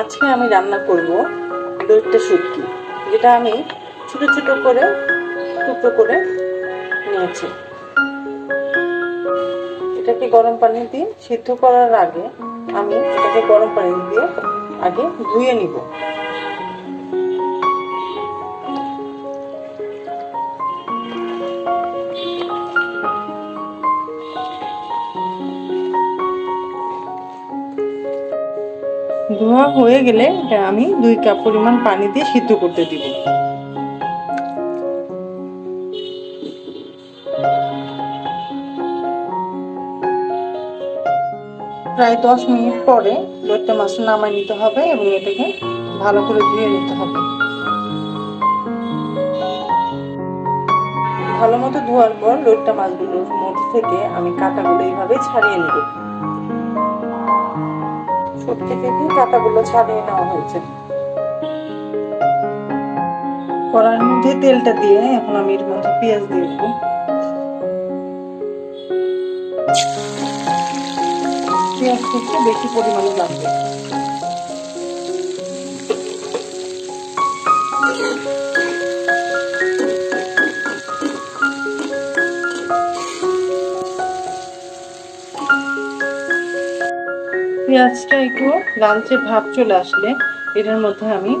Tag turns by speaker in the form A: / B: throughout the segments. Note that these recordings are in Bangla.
A: আজকে আমি রান্না করব দৈত্যা শুটকি, যেটা আমি ছোট ছোট করে, টুকরো করে নিয়েছি। এটাকে গরম পানি দিয়ে সিদ্ধ করার আগে আমি এটাকে গরম পানি দিয়ে আগে ধুয়ে নিব। ধোয়া হয়ে গেলে এটা আমি দুই কাপ পরিমাণ পানি দিয়ে সিদ্ধ করতে দিব। প্রায় দশ মিনিট পরে লোটটা মাছ নামাই নিতে হবে এবং এটাকে ভালো করে ধুয়ে নিতে হবে। ভালো মতো ধোয়ার পর লোটটা মাছগুলোর মধ্যে থেকে আমি কাঁটাগুলো এইভাবে ছাড়িয়ে নেব। থেকে কাঁটাগুলো ছাড়িয়ে নেওয়া হয়েছে। কড়ার মধ্যে তেলটা দিয়ে এখন আমি এর মধ্যে পেঁয়াজ দিয়ে দেবো। পেঁয়াজ একটু বেশি পরিমাণে লাগবে। পেঁয়াজটা একটু লালচে ভাব চলে আসলে, এটার মধ্যে আমি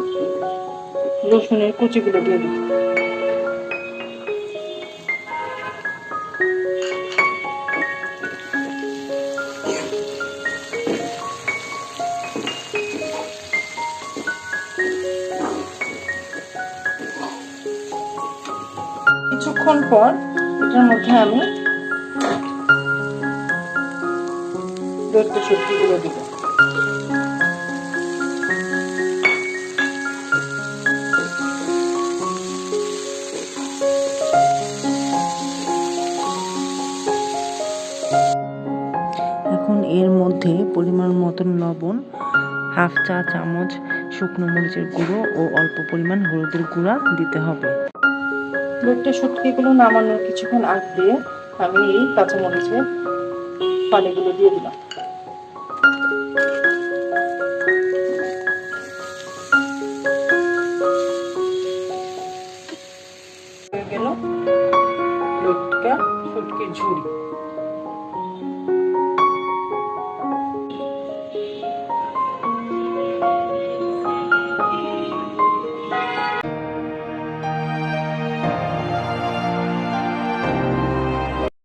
A: রসুনের কুচিগুলো দিয়ে দিই কিছুক্ষণ পর এটার মধ্যে আমি দৈত্য সবজিগুলো দিব
B: এখন এর মধ্যে পরিমাণ মতন লবণ হাফ চা চামচ শুকনো মরিচের গুঁড়ো ও অল্প পরিমাণ হলুদের গুঁড়া দিতে হবে।
A: দৈত্য শুটকিগুলো নামানোর কিছুক্ষণ আগ দিয়ে আমি এই কাঁচামরিচের পানিগুলো দিয়ে দিলাম। গেল লটকা শুটকির ঝুড়ি